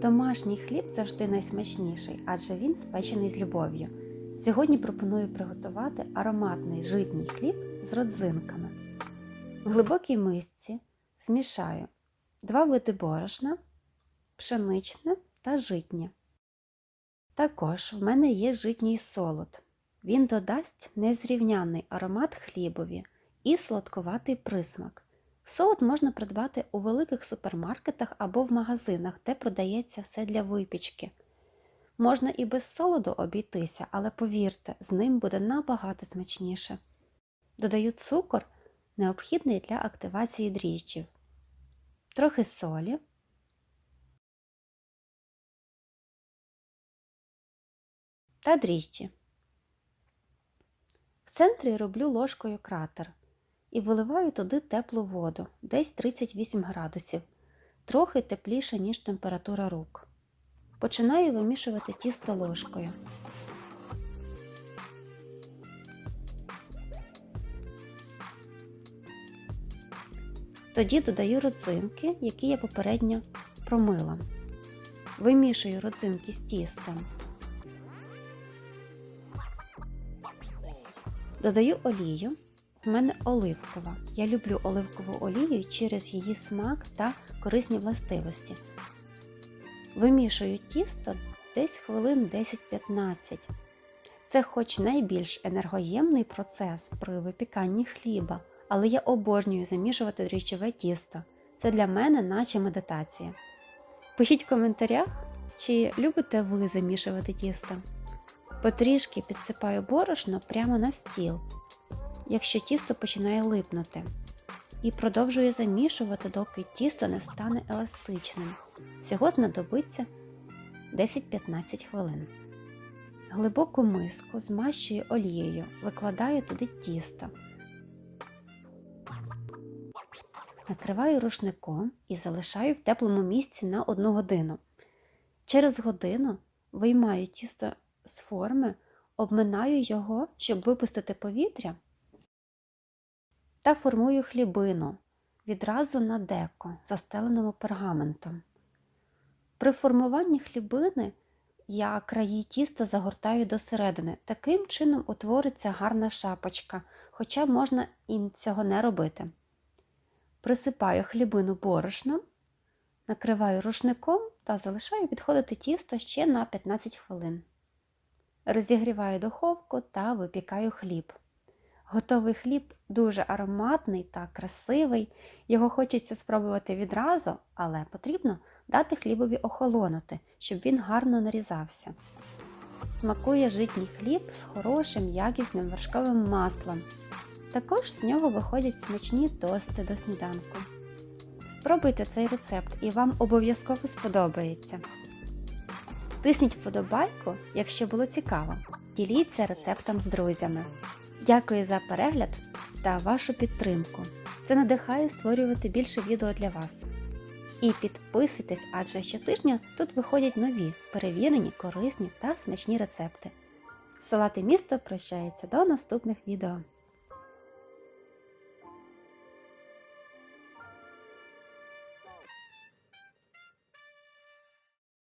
Домашній хліб завжди найсмачніший, адже він спечений з любов'ю. Сьогодні пропоную приготувати ароматний житній хліб з родзинками. В глибокій мисці змішаю два види борошна, пшеничне та житнє. Також в мене є житній солод. Він додасть незрівнянний аромат хлібові і сладкуватий присмак. Солод можна придбати у великих супермаркетах або в магазинах, де продається все для випічки. Можна і без солоду обійтися, але повірте, з ним буде набагато смачніше. Додаю цукор, необхідний для активації дріжджів, трохи солі, та дріжджі. В центрі роблю ложкою кратер і виливаю туди теплу воду, десь 38 градусів, трохи тепліше, ніж температура рук. Починаю вимішувати тісто ложкою. Тоді додаю родзинки, які я попередньо промила. Вимішую родзинки з тістом. Додаю олію. В мене оливкова. Я люблю оливкову олію через її смак та корисні властивості. Вимішую тісто десь хвилин 10-15. Це хоч найбільш енергоємний процес при випіканні хліба, але я обожнюю замішувати дріжджове тісто. Це для мене наче медитація. Пишіть в коментарях, чи любите ви замішувати тісто. Потрішки підсипаю борошно прямо на стіл, якщо тісто починає липнути, і продовжую замішувати, доки тісто не стане еластичним. Всього знадобиться 10-15 хвилин. Глибоку миску змащую олією, викладаю туди тісто, накриваю рушником і залишаю в теплому місці на 1 годину. Через годину виймаю тісто з форми, обминаю його, щоб випустити повітря, та формую хлібину відразу на деко, застеленому пергаментом. При формуванні хлібини я краї тіста загортаю до середини. Таким чином утвориться гарна шапочка, хоча можна і цього не робити. Присипаю хлібину борошном, накриваю рушником та залишаю відходити тісто ще на 15 хвилин. Розігріваю духовку та випікаю хліб. Готовий хліб дуже ароматний та красивий. Його хочеться спробувати відразу, але потрібно дати хлібові охолонути, щоб він гарно нарізався. Смакує житній хліб з хорошим якісним вершковим маслом. Також з нього виходять смачні тости до сніданку. Спробуйте цей рецепт і вам обов'язково сподобається. Тисніть вподобайку, якщо було цікаво. Діліться рецептом з друзями. Дякую за перегляд та вашу підтримку. Це надихає створювати більше відео для вас. І підписуйтесь, адже щотижня тут виходять нові, перевірені, корисні та смачні рецепти. Салати місто прощається до наступних відео.